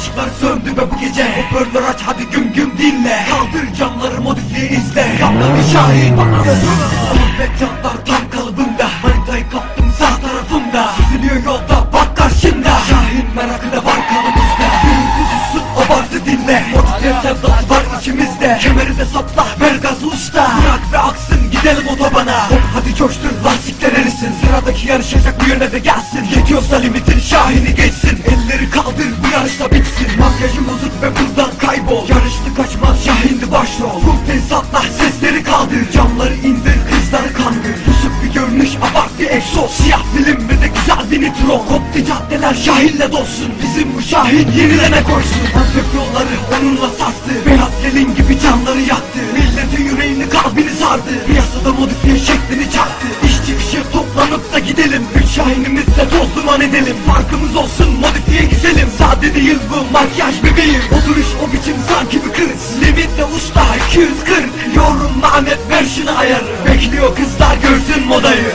ışıklar söndü be bu gece. Hoparlör aç hadi güm güm dinle. Kaldır camları modifiye izle. Kaptanı Şahin bana Ve canlar tam kalıbında. Manitayı kaptım sağ tarafımda. Süzülüyor yolda bak karşında. Şahin merakı da var kalımızda Gürültü sussun o barsı dinle. Modifiye sevdası var içimizde. Kemeri de sapla ver gazı usta. Bırak ve aksın gidelim otobana. Hop hadi coştur lastikler erisin. Sıradaki yarışacak bu yöne de gelsin. Yetiyorsa limitin Şahin'i geçsin. Başrol Bu tesisatla sesleri kaldır. Camları indir kızları kandır Pusuk bir görünüş abart bir egzoz. Siyah film ve de güzel bir nitron Koptu caddeler Şahin'le dolsun. Bizim bu Şahin yenilene koysun. Antep yolları onunla sarstı. Beyaz gelin gibi canları yaktı. Milletin yüreğini kalbini sardı. Piyasada modifiye şeklini çaktı İş çıkışı toplanıp da gidelim. Üç Şahin'imizle toz duman edelim. Farkımız olsun modifiye güzelim. Sade değil bu makyaj usta 240 Yorum lanet ver şunu ayarı Bekliyor kızlar görsün modayı